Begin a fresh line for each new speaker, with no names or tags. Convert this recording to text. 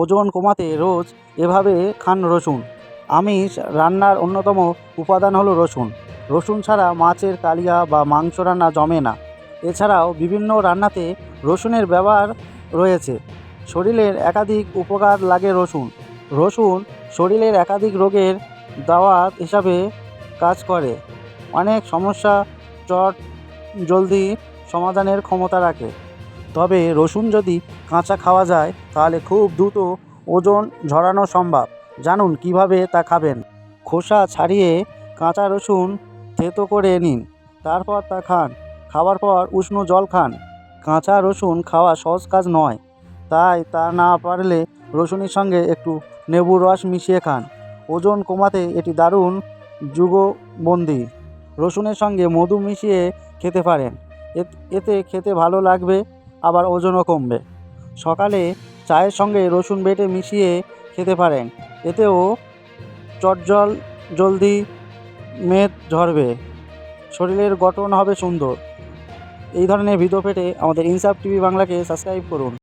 ওজন কমাতে রোজ এভাবে খান রসুন। আমিষ রান্নার অন্যতম উপাদান হলো রসুন। রসুন ছাড়া মাছের কালিয়া বা মাংস রান্না জমে না। এছাড়াও বিভিন্ন রান্নাতে রসুনের ব্যবহার রয়েছে। শরীরের একাধিক উপকার লাগে রসুন। রসুন শরীরের একাধিক রোগের দাওয়াত হিসাবে কাজ করে। অনেক সমস্যা চট জলদি সমাধানের ক্ষমতা রাখে। তবে রসুন যদি কাঁচা খাওয়া যায়, তাহলে খুব দ্রুত ওজন ঝরানো সম্ভব। জানুন কীভাবে তা খাবেন। খোসা ছাড়িয়ে কাঁচা রসুন থেতো করে নিন। তারপর তা খান। খাওয়ার পর উষ্ণ জল খান। কাঁচা রসুন খাওয়া সহজ কাজ নয়। তাই তা না পারলে রসুনের সঙ্গে একটু লেবুর রস মিশিয়ে খান। ওজন কমাতে এটি দারুণ যুগবন্দি। রসুনের সঙ্গে মধু মিশিয়ে খেতে পারেন। এতে খেতে ভালো লাগবে। আবার ওজনও কমবে। সকালে চায়ের সঙ্গে রসুন বেটে মিশিয়ে খেতে পারেন। এতেও চটজল, জলদি মেদ ঝরবে। শরীরের গঠন হবে সুন্দর। এই ধরনের ভিডিও পেতে আমাদের ইনসাফ টিভি বাংলাকে সাবস্ক্রাইব করুন।